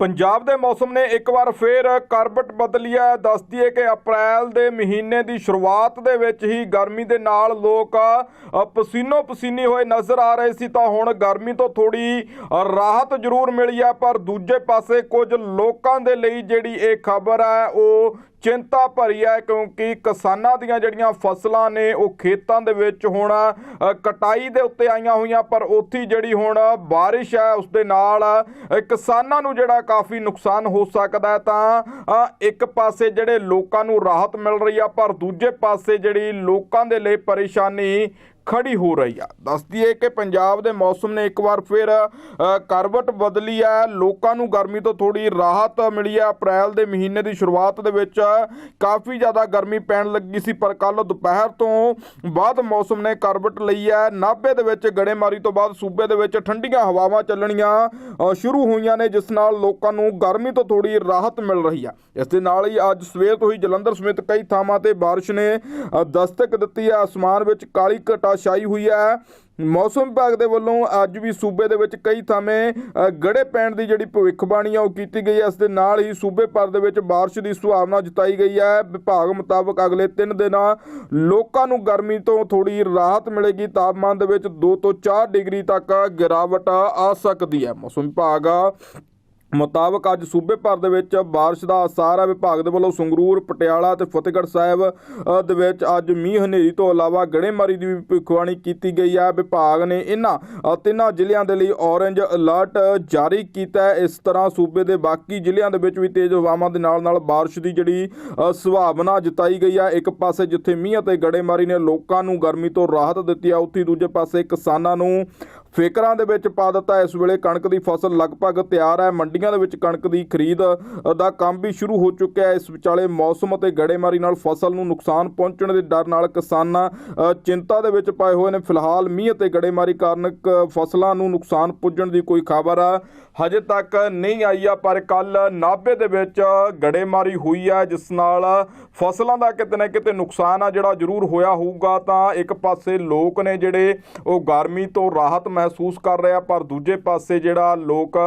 ਪੰਜਾਬ ਦੇ ਮੌਸਮ ਨੇ ਇੱਕ ਵਾਰ ਫੇਰ ਕਰਬਟ ਬਦਲੀ ਹੈ। ਦੱਸਦੀ ਹੈ ਕਿ ਅਪ੍ਰੈਲ ਦੇ ਮਹੀਨੇ ਦੀ ਸ਼ੁਰੂਆਤ ਦੇ ਵਿੱਚ ਹੀ ਗਰਮੀ ਦੇ ਨਾਲ ਲੋਕ ਪਸੀਨੋ ਪਸੀਨੀ ਹੋਏ ਨਜ਼ਰ ਆ ਰਹੇ ਸੀ ਤਾਂ ਹੁਣ ਗਰਮੀ ਤੋਂ ਥੋੜੀ ਰਾਹਤ ਜ਼ਰੂਰ ਮਿਲੀ ਹੈ। ਪਰ ਦੂਜੇ ਪਾਸੇ ਕੁਝ ਲੋਕਾਂ ਦੇ ਲਈ ਜਿਹੜੀ ਇਹ ਖਬਰ ਹੈ, ਉਹ ਚਿੰਤਾ ਭਰੀ ਹੈ ਕਿਉਂਕਿ ਕਿਸਾਨਾਂ ਦੀਆਂ ਜਿਹੜੀਆਂ ਫਸਲਾਂ ਨੇ ਉਹ ਖੇਤਾਂ ਦੇ ਵਿੱਚ ਹੁਣ ਕਟਾਈ ਦੇ ਉੱਤੇ ਆਈਆਂ ਹੋਈਆਂ, ਪਰ ਉੱਥੇ ਜਿਹੜੀ ਹੁਣ ਬਾਰਿਸ਼ ਹੈ, ਉਸ ਦੇ ਨਾਲ ਕਿਸਾਨਾਂ ਨੂੰ ਜਿਹੜਾ ਕਾਫੀ ਨੁਕਸਾਨ ਹੋ ਸਕਦਾ ਹੈ, ਤਾਂ ਇੱਕ ਪਾਸੇ ਜਿਹੜੇ ਲੋਕਾਂ ਨੂੰ ਰਾਹਤ ਮਿਲ ਰਹੀ ਆ, ਪਰ ਦੂਜੇ ਪਾਸੇ ਜਿਹੜੀ ਲੋਕਾਂ ਦੇ ਲਈ ਪਰੇਸ਼ਾਨੀ ਖੜੀ ਹੋ ਰਹੀ ਆ। ਦੱਸਦੀ ਹੈ ਕਿ ਪੰਜਾਬ ਦੇ ਮੌਸਮ ਨੇ ਇੱਕ ਵਾਰ ਫਿਰ ਕਰਵਟ ਬਦਲੀ ਹੈ ਲੋਕਾਂ ਨੂੰ ਗਰਮੀ ਤੋਂ ਥੋੜੀ ਰਾਹਤ ਮਿਲੀ ਹੈ ਅਪ੍ਰੈਲ ਦੇ ਮਹੀਨੇ ਦੀ ਸ਼ੁਰੂਆਤ ਦੇ ਵਿੱਚ ਕਾਫੀ ਜ਼ਿਆਦਾ ਗਰਮੀ ਪੈਣ ਲੱਗੀ ਸੀ, ਪਰ ਕੱਲ ਦੁਪਹਿਰ ਤੋਂ ਬਾਅਦ ਮੌਸਮ ਨੇ ਕਰਵਟ ਲਈ ਹੈ ਨਾਭੇ ਦੇ ਵਿੱਚ ਗੜੇਮਾਰੀ ਤੋਂ ਬਾਅਦ ਸੂਬੇ ਦੇ ਵਿੱਚ ਠੰਡੀਆਂ ਹਵਾਵਾਂ ਚੱਲਣੀਆਂ ਸ਼ੁਰੂ ਹੋਈਆਂ ਨੇ, ਜਿਸ ਨਾਲ ਲੋਕਾਂ ਨੂੰ ਗਰਮੀ ਤੋਂ ਥੋੜੀ ਰਾਹਤ ਮਿਲ ਰਹੀ ਆ। ਇਸ ਦੇ ਨਾਲ ਹੀ ਅੱਜ ਸਵੇਰ ਤੋਂ ਹੀ ਜਲੰਧਰ ਸਮੇਤ ਕਈ ਥਾਵਾਂ ਤੇ ਬਾਰਿਸ਼ ਨੇ ਦਸਤਕ ਦਿੱਤੀ ਹੈ ਅਸਮਾਨ ਵਿੱਚ ਕਾਲੀ ਘਟਾ ਛਾਈ ਹੋਈ ਹੈ। ਮੌਸਮ ਵਿਭਾਗ ਦੇ ਵੱਲੋਂ ਅੱਜ ਵੀ ਸੂਬੇ ਦੇ ਵਿੱਚ ਕਈ ਥਾਵੇਂ ਗੜੇ ਪੈਣ ਦੀ ਜਿਹੜੀ ਭਵਿੱਖਬਾਣੀ ਆ, ਉਹ ਕੀਤੀ ਗਈ ਹੈ। ਇਸ ਦੇ ਨਾਲ ਹੀ ਸੂਬੇ ਭਰ ਦੇ ਵਿੱਚ ਬਾਰਿਸ਼ ਦੀ ਸੁਭਾਵਨਾ ਜਤਾਈ ਗਈ ਹੈ। ਵਿਭਾਗ ਮੁਤਾਬਕ ਅਗਲੇ 3 ਦਿਨਾਂ ਲੋਕਾਂ ਨੂੰ ਗਰਮੀ ਤੋਂ ਥੋੜੀ ਰਾਹਤ ਮਿਲੇਗੀ। ਤਾਪਮਾਨ ਦੇ ਵਿੱਚ 2 ਤੋਂ 4 ਡਿਗਰੀ ਤੱਕ ਗਿਰਾਵਟ ਆ ਸਕਦੀ ਹੈ। ਮੌਸਮ ਵਿਭਾਗ ਮੁਤਾਬਕ ਅੱਜ ਸੂਬੇ ਭਰ ਦੇ ਵਿੱਚ ਬਾਰਿਸ਼ ਦਾ ਅਸਾਰ ਹੈ ਵਿਭਾਗ ਦੇ ਵੱਲੋਂ ਸੰਗਰੂਰ ਪਟਿਆਲਾ ਤੇ ਫਤਿਹਗੜ੍ਹ ਸਾਹਿਬ ਦੇ ਵਿੱਚ ਅੱਜ ਮੀਂਹ ਹਨੇਰੀ ਤੋਂ ਇਲਾਵਾ ਗੜੇਮਾਰੀ ਦੀ ਵੀ ਭਵਿੱਖਬਾਣੀ ਕੀਤੀ ਗਈ ਹੈ। ਵਿਭਾਗ ਨੇ ਇਹਨਾਂ ਤਿੰਨਾਂ ਜ਼ਿਲ੍ਹਿਆਂ ਦੇ ਲਈ ਔਰੇਂਜ ਅਲਰਟ ਜਾਰੀ ਕੀਤਾ ਹੈ। ਇਸ ਤਰ੍ਹਾਂ ਸੂਬੇ ਦੇ ਬਾਕੀ ਜ਼ਿਲ੍ਹਿਆਂ ਦੇ ਵਿੱਚ ਵੀ ਤੇਜ਼ ਹਵਾਵਾਂ ਦੇ ਨਾਲ ਨਾਲ ਬਾਰਿਸ਼ ਦੀ ਜਿਹੜੀ ਅ, ਸੰਭਾਵਨਾ ਜਤਾਈ ਗਈ ਹੈ। ਇੱਕ ਪਾਸੇ ਜਿੱਥੇ ਮੀਂਹ ਅਤੇ ਗੜੇਮਾਰੀ ਨੇ ਲੋਕਾਂ ਨੂੰ ਗਰਮੀ ਤੋਂ ਰਾਹਤ ਦਿੱਤੀ ਹੈ ਉੱਥੇ ਦੂਜੇ ਪਾਸੇ ਕਿਸਾਨਾਂ ਨੂੰ ਫੇਕਰਾਂ ਦੇ ਵਿੱਚ ਪਾ ਦਿੱਤਾ। ਇਸ ਵੇਲੇ ਕਣਕ ਦੀ ਫਸਲ ਲਗਭਗ ਤਿਆਰ ਹੈ। ਮੰਡੀਆਂ ਦੇ ਵਿੱਚ ਕਣਕ ਦੀ ਖਰੀਦ ਦਾ ਕੰਮ ਵੀ ਸ਼ੁਰੂ ਹੋ ਚੁੱਕਿਆ ਹੈ। ਇਸ ਵਿਚਾਲੇ ਮੌਸਮ ਅਤੇ ਗੜੇਮਾਰੀ ਨਾਲ ਫਸਲ ਨੂੰ ਨੁਕਸਾਨ ਪਹੁੰਚਣ ਦੇ ਡਰ ਨਾਲ ਕਿਸਾਨਾਂ ਚਿੰਤਾ ਦੇ ਵਿੱਚ ਪਏ ਹੋਏ ਨੇ। ਫਿਲਹਾਲ ਮੀਂਹ ਅਤੇ ਗੜੇਮਾਰੀ ਕਾਰਨ ਕ- ਫਸਲਾਂ ਨੂੰ ਨੁਕਸਾਨ ਪੁੱਜਣ ਦੀ ਕੋਈ ਖਬਰ ਹਜੇ ਤੱਕ ਨਹੀਂ ਆਈ ਆ, ਪਰ ਕੱਲ ਨਾਭੇ ਦੇ ਵਿੱਚ ਗੜੇਮਾਰੀ ਹੋਈ ਹੈ ਜਿਸ ਨਾਲ ਫਸਲਾਂ ਦਾ ਕਿਤੇ ਨਾ ਕਿਤੇ ਨੁਕਸਾਨ ਆ ਜਿਹੜਾ ਜ਼ਰੂਰ ਹੋਇਆ ਹੋਊਗਾ। ਤਾਂ ਇੱਕ ਪਾਸੇ ਲੋਕ ਨੇ ਜਿਹੜੇ ਉਹ ਗਰਮੀ ਤੋਂ ਰਾਹਤ ਮਹਿ ਮਹਿਸੂਸ ਕਰ ਰਿਹਾ, ਪਰ ਦੂਜੇ ਪਾਸੇ ਜਿਹੜਾ ਲੋਕ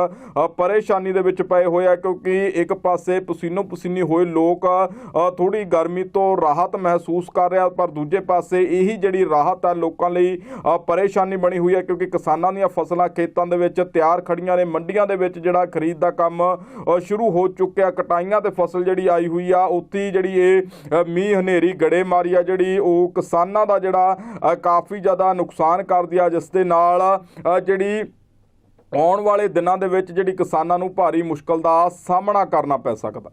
ਪਰੇਸ਼ਾਨੀ ਦੇ ਵਿੱਚ ਪਏ ਹੋਏ ਆ, ਕਿਉਂਕਿ ਇੱਕ ਪਾਸੇ ਪਸੀਨੋ ਪਸੀਨੀ ਹੋਏ ਲੋਕ ਥੋੜੀ ਗਰਮੀ ਤੋਂ ਰਾਹਤ ਮਹਿਸੂਸ ਕਰ ਰਿਹਾ, ਪਰ ਦੂਜੇ ਪਾਸੇ ਇਹੀ ਜਿਹੜੀ ਰਾਹਤ ਆ ਲੋਕਾਂ ਲਈ ਪਰੇਸ਼ਾਨੀ ਬਣੀ ਹੋਈ ਹੈ ਕਿਉਂਕਿ ਕਿਸਾਨਾਂ ਦੀਆਂ ਫਸਲਾਂ ਖੇਤਾਂ ਦੇ ਵਿੱਚ ਤਿਆਰ ਖੜੀਆਂ ਨੇ, ਮੰਡੀਆਂ ਦੇ ਵਿੱਚ ਜਿਹੜਾ ਖਰੀਦ ਦਾ ਕੰਮ ਸ਼ੁਰੂ ਹੋ ਚੁੱਕਿਆ, ਕਟਾਈਆਂ ਤੇ ਫਸਲ ਜਿਹੜੀ ਆਈ ਹੋਈ ਆ, ਉੱਥੇ ਹੀ ਜਿਹੜੀ ਇਹ ਮੀਂਹ ਹਨੇਰੀ ਗੜੇ ਮਾਰੀ ਆ, ਜਿਹੜੀ ਉਹ ਕਿਸਾਨਾਂ ਦਾ ਜਿਹੜਾ ਕਾਫੀ ਜ਼ਿਆਦਾ ਨੁਕਸਾਨ ਕਰਦੀ ਆ, ਜਿਸ ਦੇ ਨਾਲ ਜਿਹੜੀ ਆਉਣ ਵਾਲੇ ਦਿਨਾਂ ਦੇ ਵਿੱਚ ਜਿਹੜੀ ਕਿਸਾਨਾਂ ਨੂੰ ਭਾਰੀ ਮੁਸ਼ਕਲ ਦਾ ਸਾਹਮਣਾ ਕਰਨਾ ਪੈ ਸਕਦਾ